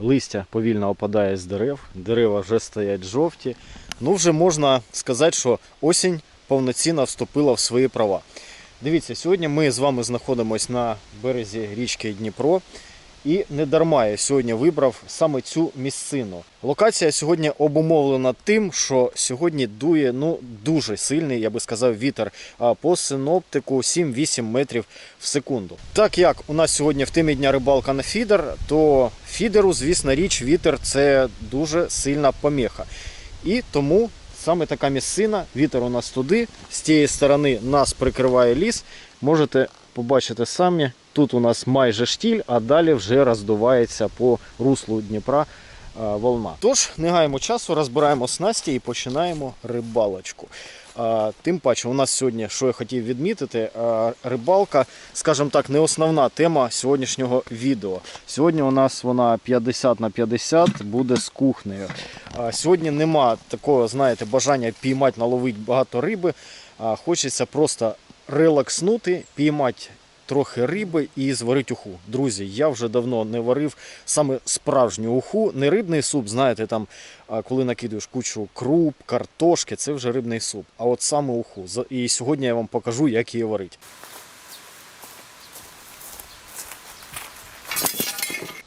листя повільно опадає з дерев, дерева вже стоять жовті. Ну, вже можна сказати, що осінь повноцінно вступила в свої права. Дивіться, сьогодні ми з вами знаходимося на березі річки Дніпро. І не дарма я сьогодні вибрав саме цю місцину. Локація сьогодні обумовлена тим, що сьогодні дує ну дуже сильний, я би сказав, вітер. По синоптику 7-8 метрів в секунду. Так як у нас сьогодні в темі дня рибалка на фідер, то фідеру, звісно, річ, вітер це дуже сильна поміха. І тому саме така місцина, вітер у нас туди, з тієї сторони нас прикриває ліс. Можете побачити самі, тут у нас майже штіль, а далі вже роздувається по руслу Дніпра волна. Тож, не гаємо часу, розбираємо снасті і починаємо рибалочку. Тим паче, у нас сьогодні, що я хотів відмітити, рибалка, скажімо так, не основна тема сьогоднішнього відео. Сьогодні у нас вона 50 на 50 буде з кухнею. Сьогодні нема такого, знаєте, бажання піймати, наловити багато риби. Хочеться просто релакснути, піймати трохи риби і зварити уху. Друзі, я вже давно не варив саме справжню уху, не рибний суп, знаєте, там, коли накидуєш кучу круп, картошки, це вже рибний суп. А от саме уху. І сьогодні я вам покажу, як її варити.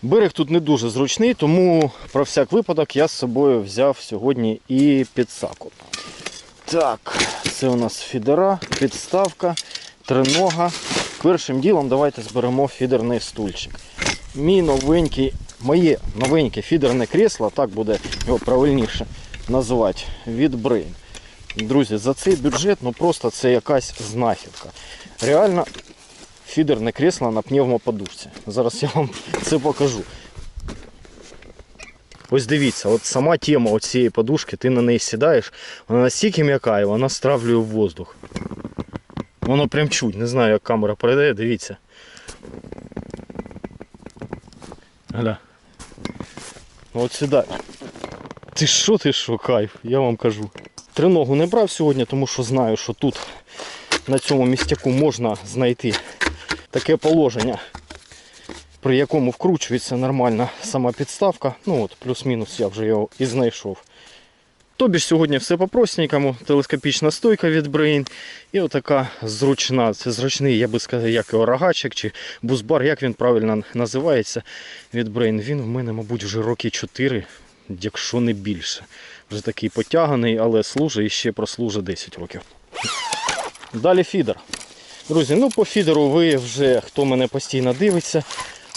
Берег тут не дуже зручний, тому про всяк випадок я з собою взяв сьогодні і підсаку. Так, це у нас фідера, підставка, тринога. Першим ділом давайте зберемо фідерний стульчик. Мій новенький, моє новеньке фідерне крісло, так буде його правильніше називати, від Brain. Друзі, за цей бюджет ну просто це якась знахідка. Реально фідерне крісло на пневмоподушці. Зараз я вам це покажу. Ось дивіться, от сама тема цієї подушки, ти на неї сідаєш, вона настільки м'яка і вона стравлює в воздух. Воно прям чуть, не знаю, як камера передає, дивіться. Гля. От сідай. Ти що, ти що, кайф, я вам кажу. Триногу не брав сьогодні, тому що знаю, що тут на цьому містяку можна знайти таке положення, при якому вкручується нормальна сама підставка. Ну от, плюс-мінус я вже його і знайшов. Тобі ж сьогодні все по-простенькому, телескопічна стойка від Brain і отака зручна, це зручний, я би сказав, як його рогачик чи бузбар, як він правильно називається від Brain. Він в мене, мабуть, вже роки 4, якщо не більше. Вже такий потяганий, але служить і ще прослужить 10 років. Далі фідер. Друзі, ну по фідеру ви вже, хто мене постійно дивиться,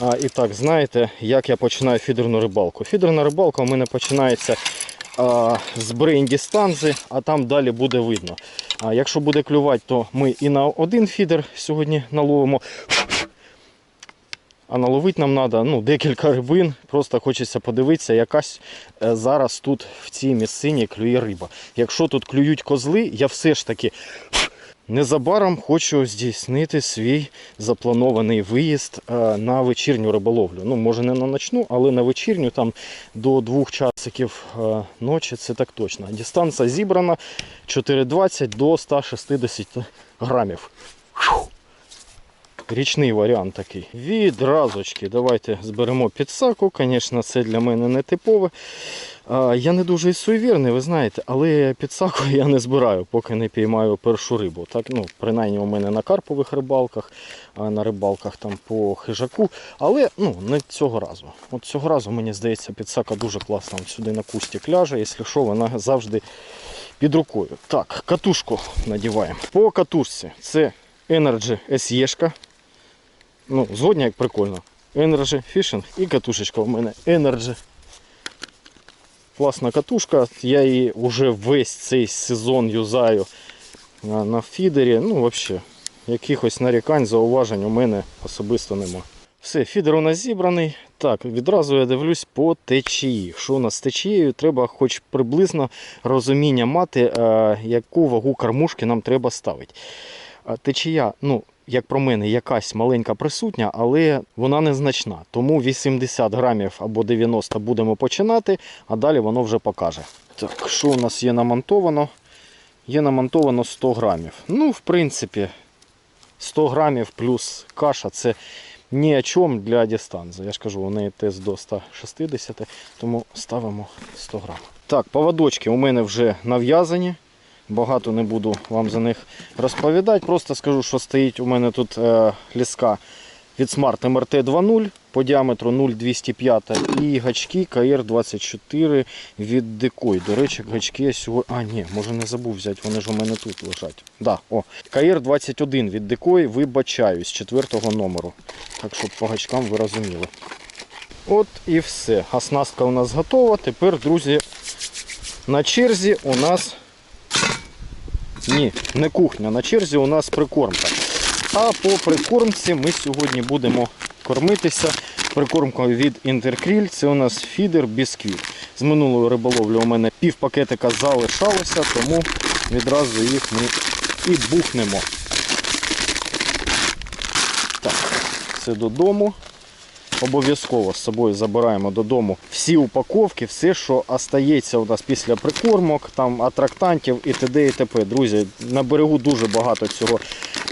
а, і так знаєте, як я починаю фідерну рибалку. Фідерна рибалка у мене починається з брейн-дистанзи, а там далі буде видно. А якщо буде клювати, то ми і на один фідер сьогодні наловимо. А наловити нам треба ну, декілька рибин. Просто хочеться подивитися, якась е, зараз тут в цій місцині клює риба. Якщо тут клюють козли, я все ж таки Незабаром хочу здійснити свій запланований виїзд е, на вечірню риболовлю. Ну, може не на ночну, але на вечірню там до двох часиків е, ночі це так точно. Дистанція зібрана 4,20 до 160 грамів. Річний варіант такий. Відразочки давайте зберемо підсаку. Звісно, це для мене не типове. Я не дуже суєвірний, ви знаєте, але підсаку я не збираю, поки не піймаю першу рибу. Так, ну, Принаймні у мене на карпових рибалках, на рибалках там по хижаку. Але ну, не цього разу. От цього разу, мені здається, підсака дуже класно сюди на кустик ляже, якщо що, вона завжди під рукою. Так, катушку надіваємо. По катушці це Energy SE. Ну, згодні як прикольно. Energy Fishing і катушечка у мене Energy класна катушка. Я її вже весь цей сезон юзаю на, на фідері. Ну, взагалі, якихось нарікань, зауважень у мене особисто нема. Все, фідер у нас зібраний. Так, відразу я дивлюсь по течії. Що у нас з течією? Треба хоч приблизно розуміння мати, е, яку вагу кормушки нам треба ставити. Течія, ну, як про мене, якась маленька присутня, але вона незначна. Тому 80 грамів або 90 будемо починати, а далі воно вже покаже. Так, що у нас є намонтовано? Є намонтовано 100 грамів. Ну, в принципі, 100 грамів плюс каша це ні о чому для дистанції. Я ж кажу, у неї тест до 160, тому ставимо 100 грам. Так, поводочки у мене вже нав'язані. Багато не буду вам за них розповідати. Просто скажу, що стоїть у мене тут е, ліска від Smart MRT 2.0 по діаметру 0,205 і гачки KR24 від Decoy. До речі, гачки я сьогодні. А, ні, може не забув взяти, вони ж у мене тут лежать. Да, о, KR21 від Decoy, вибачаюсь, четвертого номеру. Так щоб по гачкам ви розуміли. От і все. Оснастка у нас готова. Тепер, друзі, на черзі у нас. Ні, не кухня, на черзі у нас прикормка. А по прикормці ми сьогодні будемо кормитися прикормкою від Інтеркріль. Це у нас фідер бісквіт. З минулої риболовлі у мене пів пакетика залишалося, тому відразу їх ми і бухнемо. Так, це додому. Обов'язково з собою забираємо додому всі упаковки, все, що остається у нас після прикормок, там атрактантів і т.д. і т.п. Друзі, на берегу дуже багато цього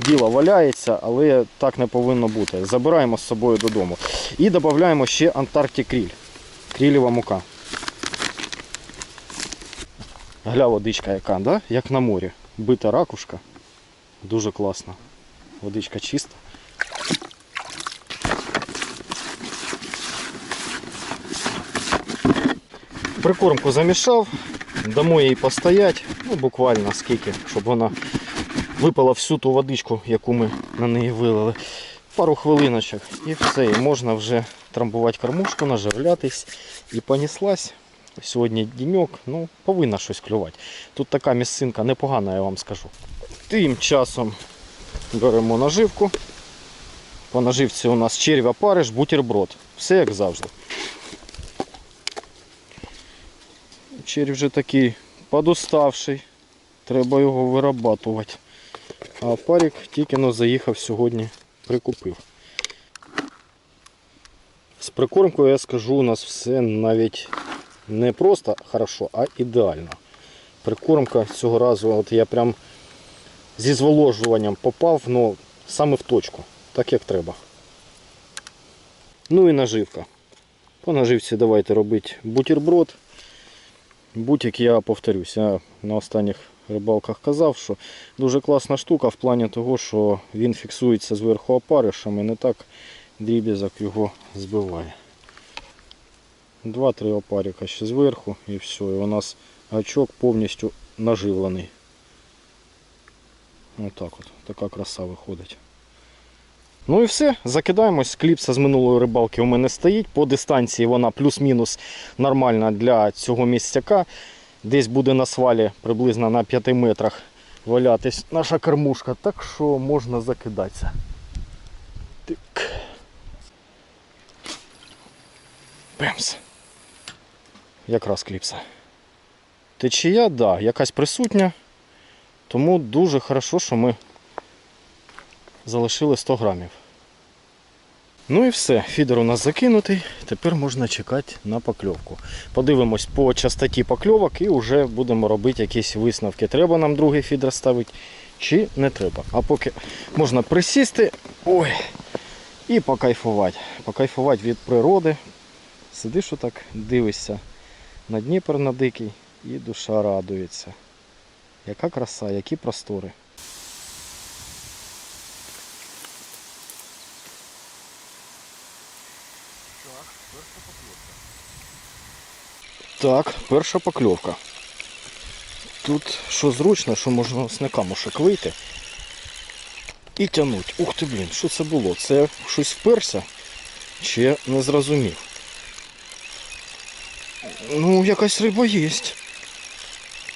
діла валяється, але так не повинно бути. Забираємо з собою додому. І додаємо ще Антарктик кріль. Крілєва мука. Гля водичка яка, да? як на морі. Бита ракушка. Дуже класно. Водичка чиста. Прикормку замішав, дамо їй постоять, ну буквально скільки, щоб вона випала всю ту водичку, яку ми на неї вилили. Пару хвилиночок і все, і можна вже трамбувати кормушку, наживлятись і поніслась. Сьогодні деньок, ну, повинна щось клювати. Тут така місцинка непогана, я вам скажу. Тим часом беремо наживку. По наживці у нас черв'я париш, бутерброд. Все як завжди. Червь вже такий подуставший. Треба його вирабатувати. А парик тільки но заїхав сьогодні, прикупив. З прикормкою я скажу, у нас все навіть не просто хорошо, а ідеально. Прикормка цього разу, от я прям зі зволожуванням попав, ну саме в точку, так як треба. Ну і наживка. По наживці давайте робити бутерброд. Будь-як я повторюсь, я на останніх рибалках казав, що дуже класна штука в плані того, що він фіксується зверху опаришем і не так дріб'язок його збиває. Два-три опарика ще зверху і все. І у нас гачок повністю наживлений. Отак от, така краса виходить. Ну і все, закидаємось. Кліпса з минулої рибалки у мене стоїть. По дистанції вона плюс-мінус нормальна для цього місцяка. Десь буде на свалі приблизно на 5 метрах валятись наша кормушка, так що можна закидатися. Так. Бемс. Якраз кліпса. Течія, так, да, якась присутня. Тому дуже хорошо, що ми залишили 100 грамів. Ну і все, фідер у нас закинутий, тепер можна чекати на покльовку. Подивимось по частоті покльовок і вже будемо робити якісь висновки. Треба нам другий фідер ставити чи не треба. А поки можна присісти ой, і покайфувати. Покайфувати від природи. Сидиш отак, дивишся на Дніпр на дикий і душа радується. Яка краса, які простори. Так, перша покльовка. Тут що зручно, що можна з камушек вийти і тягнути. Ух ти, блін, що це було? Це щось вперся? Чи не зрозумів? Ну, якась риба є.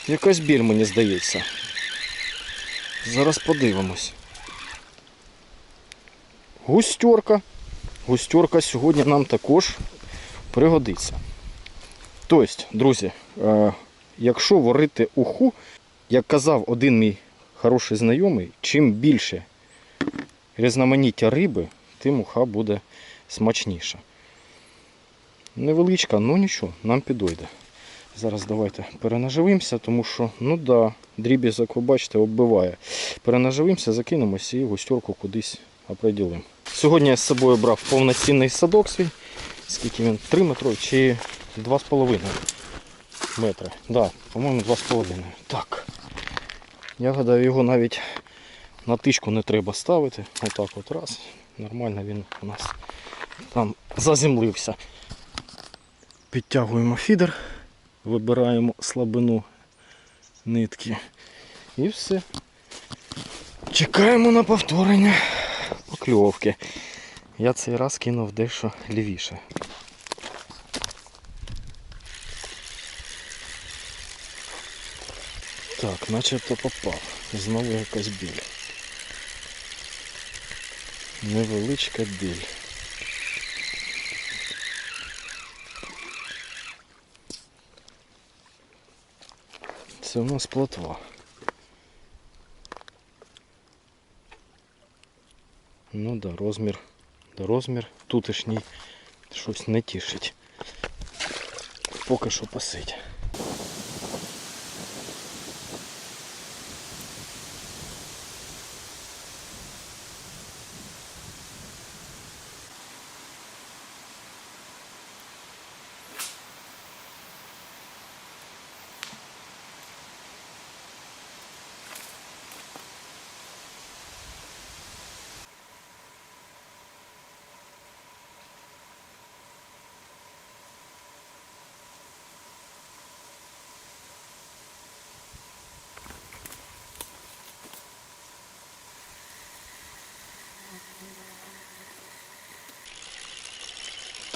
Якась біль, мені здається. Зараз подивимось. Густерка. Густерка сьогодні нам також пригодиться. Тобто, друзі, е, якщо варити уху, як казав один мій хороший знайомий, чим більше різноманіття риби, тим уха буде смачніша. Невеличка, ну нічого, нам підойде. Зараз давайте перенаживимося, тому що, ну да, дріб'язок, ви бачите, оббиває. Перенаживимося, закинемося і густерку кудись оприділимо. Сьогодні я з собою брав повноцінний садок свій. Скільки він? 3 метри чи 2,5 метри. Да, по-моєму, 2,5. Так. Я гадаю, його навіть на тичку не треба ставити. Отак от раз. Нормально він у нас там заземлився. Підтягуємо фідер, вибираємо слабину нитки і все. Чекаємо на повторення покльовки. Я цей раз кинув дещо лівіше. Так, начебто попав. Знову якась біль. Невеличка біль. Це у нас плотва. Ну да, розмір. Да, розмір тутешній щось не тішить. Поки що посить.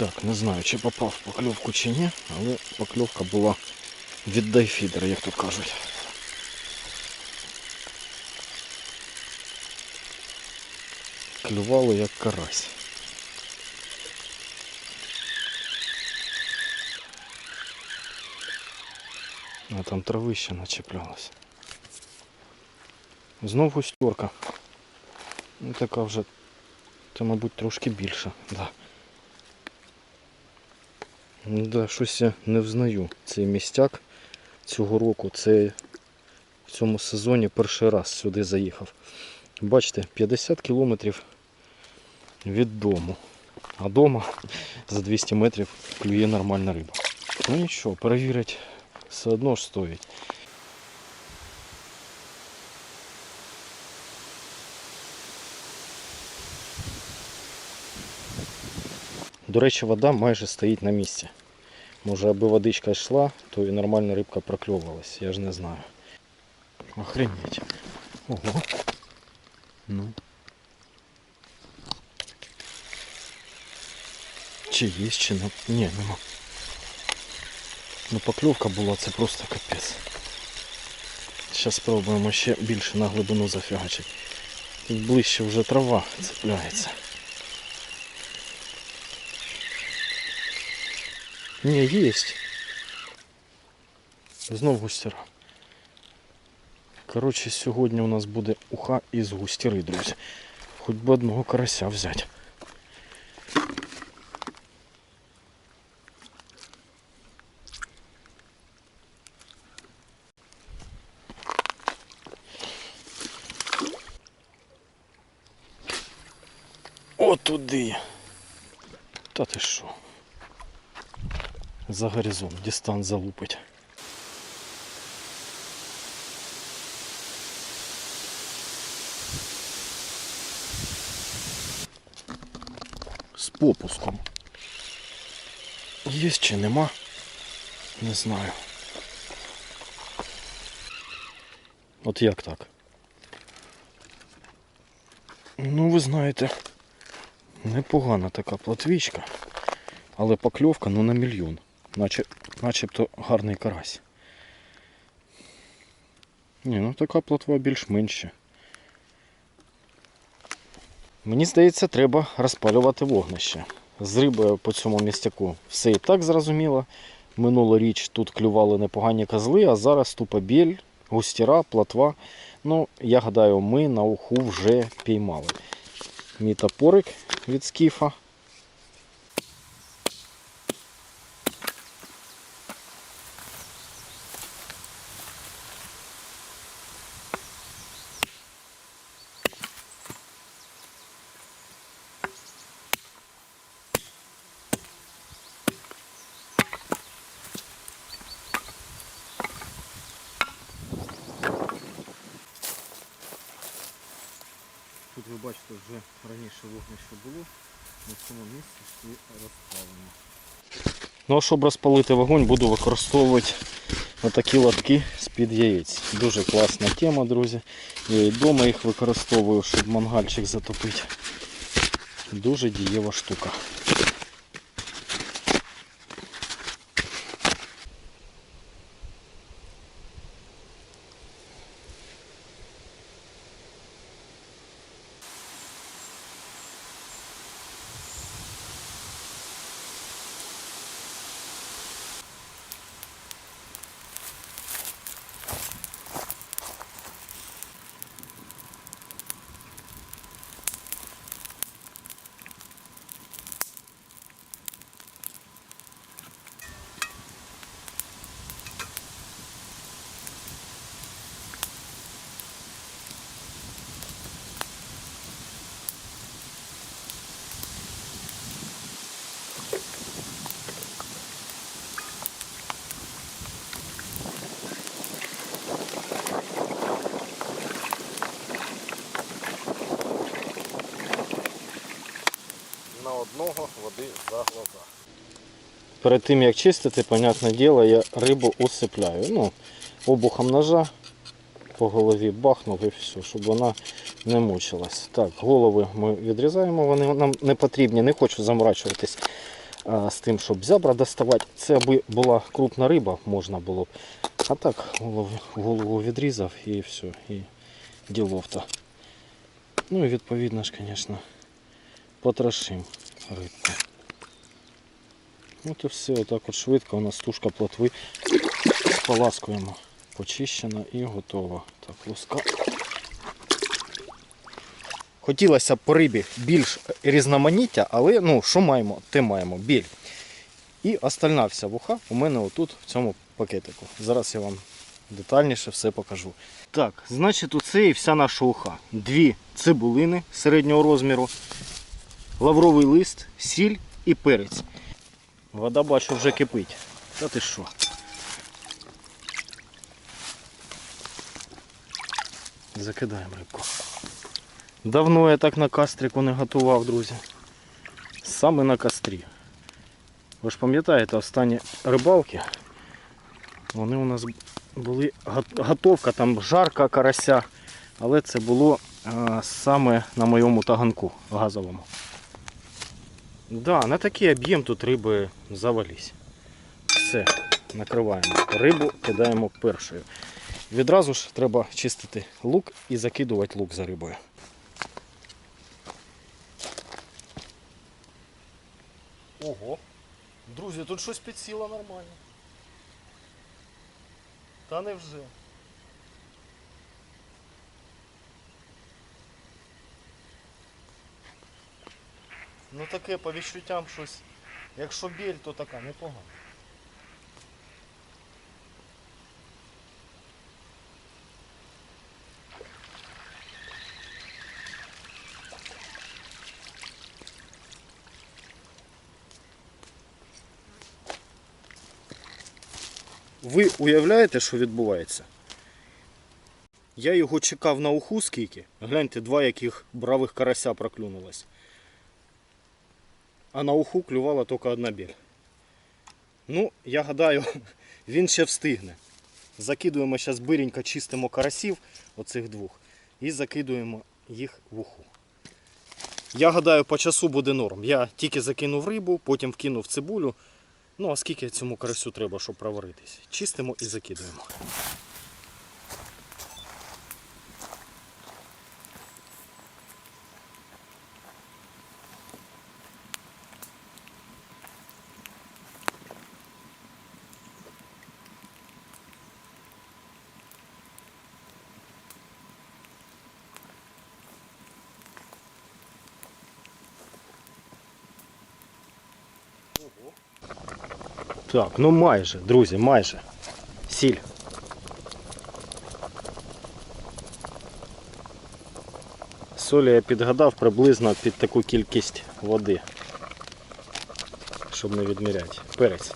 Так, не знаю, чи попав покльовку чи ні, але покльовка була віддай фідер, як то кажуть. Клювало як карась. А там травище начеплялось. Знов густерка. Ну така вже, це мабуть трошки більша, да. Ну Да, щось я не взнаю цей містяк цього року. Це в цьому сезоні перший раз сюди заїхав. Бачите, 50 кілометрів від дому. А дома за 200 метрів клює нормальна риба. Ну нічого, перевірити все одно ж стоїть. До речі, вода майже стоїть на місці. Може, аби водичка йшла, то і нормальна рибка прокльовувалась, я ж не знаю. Охренеть. Ого. Ну. Чи є, чи не. Ні, нема. Ну покльовка була, це просто капець. Зараз спробуємо ще більше на глибину зафігачити. Тут ближче вже трава цепляється. Не, есть. Знов густіра. Коротше, сьогодні у нас буде уха із густіри, друзі. Хоч би одного карася взяти. О, туди. Та ти що? За горизонт, дистант залупить. З попуском. Є чи нема? Не знаю. От як так? Ну, ви знаєте, непогана така платвічка, але покльовка ну на мільйон. Наче, начебто гарний карась. Ні, ну така плотва більш-менше. Мені здається, треба розпалювати вогнище. З рибою по цьому містяку все і так зрозуміло. Минулоріч тут клювали непогані козли, а зараз тупа біль, густіра, плотва. Ну, я гадаю, ми на уху вже піймали. Мій топорик від скіфа. ви бачите, вже раніше вогнище було, на цьому місці і розпалено. Ну щоб розпалити вогонь, буду використовувати отакі лотки з-під яєць. Дуже класна тема, друзі. Я і вдома їх використовую, щоб мангальчик затопити. Дуже дієва штука. Води за глаза. Перед тим як чистити, понятне діло, я рибу усипляю. Ну, обухом ножа по голові бахнув і все, щоб вона не мучилась. Так, голови ми відрізаємо, вони нам не потрібні, не хочу заморачуватись а, з тим, щоб зябра доставати. Це аби була крупна риба, можна було б. А так, голову, голову відрізав і все, і ділов-то. Ну і відповідно ж, звісно, потрошим рибку. От і все, отак от швидко у нас тушка плотви споласкуємо. Почищена і готова. Так, луска. Хотілося б по рибі більш різноманіття, але ну, що маємо, те маємо, біль. І остальна вся вуха у мене отут в цьому пакетику. Зараз я вам детальніше все покажу. Так, значить, оце і вся наша уха. Дві цибулини середнього розміру, лавровий лист, сіль і перець. Вода бачу вже кипить. Та ти що? Закидаємо рибку. Давно я так на кастрику не готував, друзі. Саме на кострі. Ви ж пам'ятаєте, останні рибалки, вони у нас були готовка, там жарка карася, але це було а, саме на моєму таганку газовому. Да, на такий об'єм тут риби завались. Все, накриваємо. Рибу кидаємо першою. Відразу ж треба чистити лук і закидувати лук за рибою. Ого! Друзі, тут щось підсіло нормально. Та невже. Ну таке по відчуттям щось. Якщо біль, то така непогана. Ви уявляєте, що відбувається? Я його чекав на уху скільки. Гляньте, два яких бравих карася проклюнулось. А на уху клювала тільки одна біль. Ну, я гадаю, він ще встигне. Закидуємо зараз биренько, чистимо карасів, оцих двох, і закидуємо їх в уху. Я гадаю, по часу буде норм. Я тільки закинув рибу, потім вкинув цибулю. Ну, а скільки цьому карасю треба, щоб проваритись? Чистимо і закидуємо. Так, ну майже, друзі, майже. Сіль. Солі я підгадав приблизно під таку кількість води. Щоб не відміряти. Перець.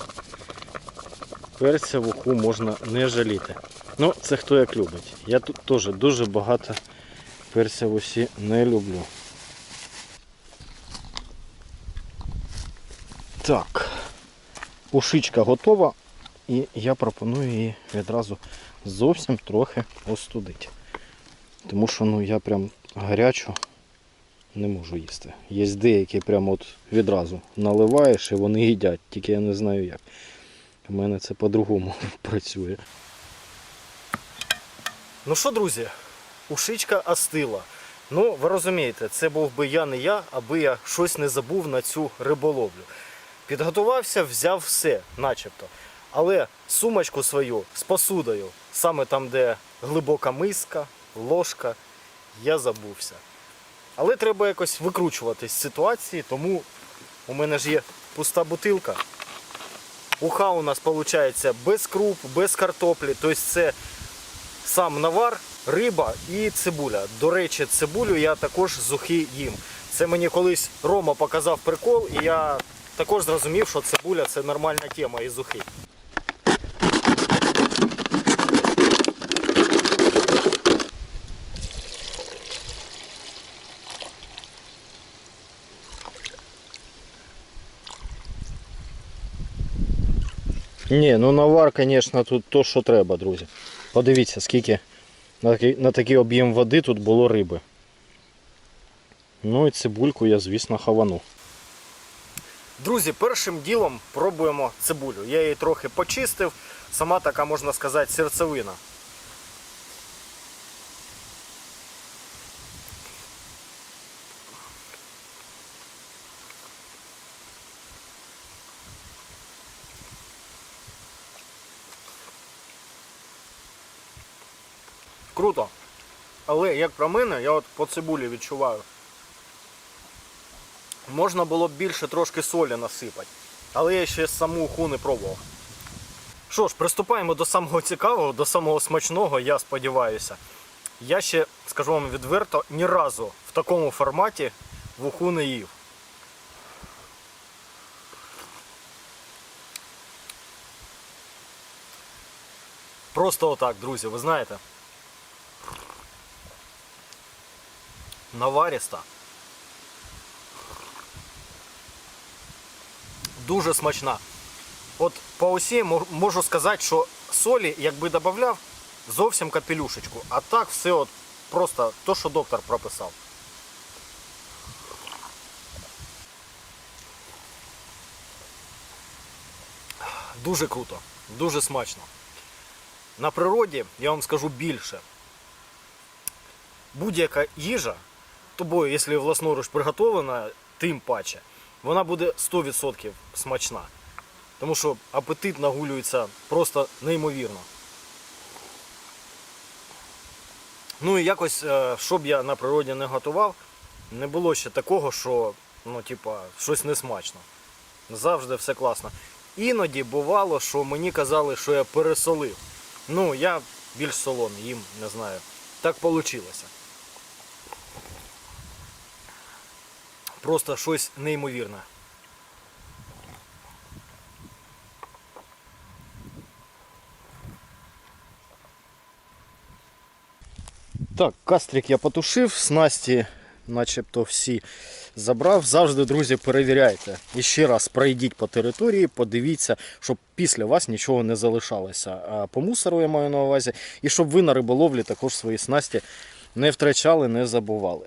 Перця в уху можна не жаліти. Ну, це хто як любить. Я тут теж дуже багато перця в усі не люблю. Так, ушичка готова, і я пропоную її відразу зовсім трохи остудити. Тому що ну, я прям гарячу не можу їсти. Є деякі прямо от відразу наливаєш і вони їдять, тільки я не знаю як. У мене це по-другому працює. Ну що, друзі, ушичка остила. Ну, ви розумієте, це був би я не я, аби я щось не забув на цю риболовлю. Підготувався, взяв все, начебто. Але сумочку свою з посудою, саме там, де глибока миска, ложка, я забувся. Але треба якось викручуватись з ситуації, тому у мене ж є пуста бутилка. Уха у нас виходить без круп, без картоплі. Тобто це сам навар, риба і цибуля. До речі, цибулю я також з ухи їм. Це мені колись Рома показав прикол, і я також зрозумів, що цибуля це нормальна тема із ухи. Ні, ну навар, звісно, тут то, що треба, друзі. Подивіться, скільки на такий, на такий об'єм води тут було риби. Ну і цибульку я, звісно, хавану. Друзі, першим ділом пробуємо цибулю. Я її трохи почистив. Сама така, можна сказати, серцевина. Круто. Але як про мене, я от по цибулі відчуваю. Можна було б більше трошки солі насипати. Але я ще саму уху не пробував. Що ж, приступаємо до самого цікавого, до самого смачного, я сподіваюся. Я ще, скажу вам відверто, ні разу в такому форматі в уху не їв. Просто отак, друзі, ви знаєте. Наваріста. Дуже смачна. От по осі можу сказати, що солі, якби додавав, зовсім капелюшечку. А так все от просто то, що доктор прописав. Дуже круто, дуже смачно. На природі я вам скажу більше. Будь-яка їжа, тобою, якщо власноруч приготовлена, тим паче, вона буде 100% смачна. Тому що апетит нагулюється просто неймовірно. Ну і якось, е, що б я на природі не готував, не було ще такого, що ну, типа, щось не смачно. Завжди все класно. Іноді бувало, що мені казали, що я пересолив. Ну, я більш солоний, їм не знаю. Так вийшло. Просто щось неймовірне. Так, кастрик я потушив, снасті начебто всі забрав. Завжди, друзі, перевіряйте. І ще раз пройдіть по території, подивіться, щоб після вас нічого не залишалося. По мусору я маю на увазі. І щоб ви на риболовлі також свої снасті не втрачали, не забували.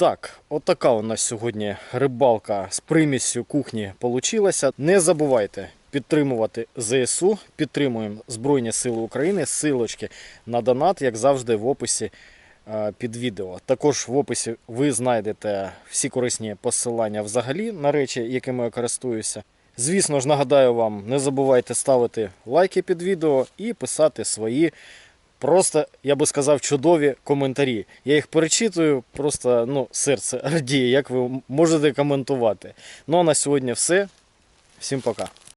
Так, от така у нас сьогодні рибалка з приміссю кухні получилася. Не забувайте підтримувати ЗСУ, підтримуємо Збройні Сили України. Силочки на донат, як завжди, в описі е, під відео. Також в описі ви знайдете всі корисні посилання взагалі на речі, якими я користуюся. Звісно ж, нагадаю вам, не забувайте ставити лайки під відео і писати свої просто, я би сказав, чудові коментарі. Я їх перечитую, просто ну, серце радіє, як ви можете коментувати. Ну а на сьогодні все. Всім пока.